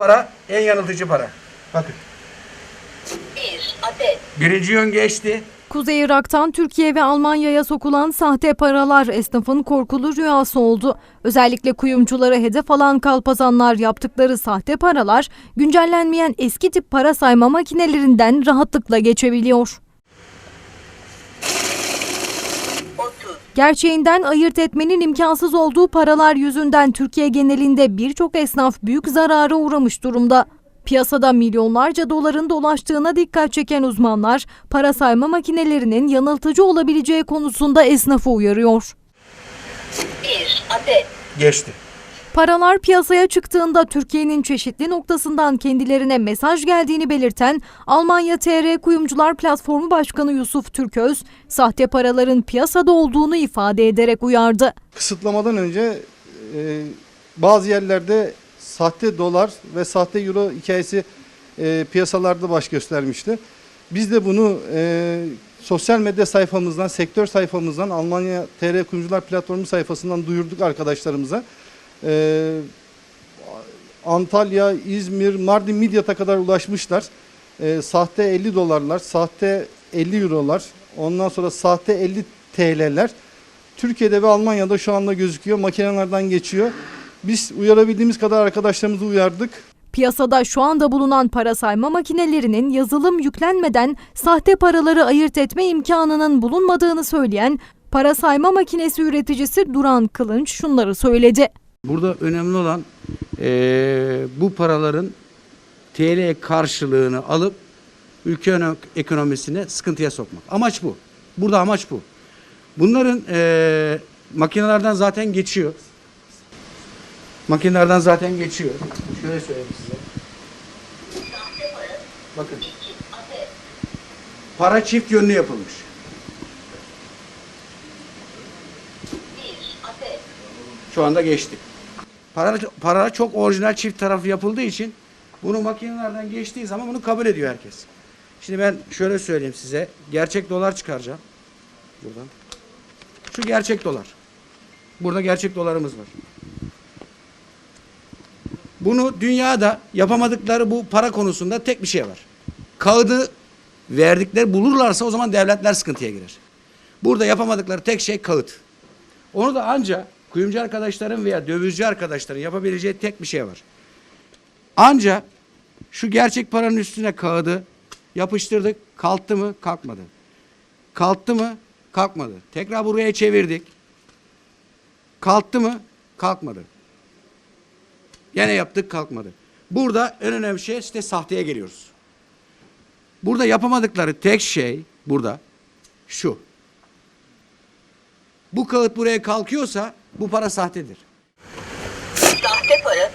Para en yanıltıcı para. Bakın. Bir adet. Birinci yön geçti. Kuzey Irak'tan Türkiye ve Almanya'ya sokulan sahte paralar esnafın korkulu rüyası oldu. Özellikle kuyumcuları hedef alan kalpazanlar yaptıkları sahte paralar güncellenmeyen eski tip para sayma makinelerinden rahatlıkla geçebiliyor. Gerçeğinden ayırt etmenin imkansız olduğu paralar yüzünden Türkiye genelinde birçok esnaf büyük zarara uğramış durumda. Piyasada milyonlarca doların dolaştığına dikkat çeken uzmanlar, para sayma makinelerinin yanıltıcı olabileceği konusunda esnafı uyarıyor. Bir adet. Geçti. Paralar piyasaya çıktığında Türkiye'nin çeşitli noktasından kendilerine mesaj geldiğini belirten Almanya TR Kuyumcular Platformu Başkanı Yusuf Türköz, sahte paraların piyasada olduğunu ifade ederek uyardı. kısıtlamadan önce e, bazı yerlerde sahte dolar ve sahte euro hikayesi e, piyasalarda baş göstermişti. Biz de bunu e, sosyal medya sayfamızdan, sektör sayfamızdan, Almanya TR Kuyumcular Platformu sayfasından duyurduk arkadaşlarımıza. E, Antalya, İzmir, Mardin, Midyat'a kadar ulaşmışlar. E, sahte 50 dolarlar, sahte 50 eurolar, ondan sonra sahte 50 TL'ler. Türkiye'de ve Almanya'da şu anda gözüküyor. Makinelerden geçiyor. Biz uyarabildiğimiz kadar arkadaşlarımızı uyardık. Piyasada şu anda bulunan para sayma makinelerinin yazılım yüklenmeden sahte paraları ayırt etme imkanının bulunmadığını söyleyen para sayma makinesi üreticisi Duran Kılınç şunları söyledi. Burada önemli olan eee, bu paraların TL karşılığını alıp ülke ekonomisine sıkıntıya sokmak. Amaç bu. Burada amaç bu. Bunların eee makinelerden zaten geçiyor. Makinelerden zaten geçiyor. Şöyle söyleyeyim size. Bakın. Para çift yönlü yapılmış. Şu anda geçti. Para, para çok orijinal çift tarafı yapıldığı için bunu makinelerden geçtiği zaman bunu kabul ediyor herkes. Şimdi ben şöyle söyleyeyim size. Gerçek dolar çıkaracağım. Buradan. Şu gerçek dolar. Burada gerçek dolarımız var. Bunu dünyada yapamadıkları bu para konusunda tek bir şey var. Kağıdı verdikleri bulurlarsa o zaman devletler sıkıntıya girer. Burada yapamadıkları tek şey kağıt. Onu da anca kuyumcu arkadaşların veya dövizci arkadaşların yapabileceği tek bir şey var. Anca şu gerçek paranın üstüne kağıdı yapıştırdık. Kalktı mı? Kalkmadı. Kalktı mı? Kalkmadı. Tekrar buraya çevirdik. Kalktı mı? Kalkmadı. Yine yaptık kalkmadı. Burada en önemli şey işte sahteye geliyoruz. Burada yapamadıkları tek şey burada şu. Bu kağıt buraya kalkıyorsa bu para sahtedir. Sahte para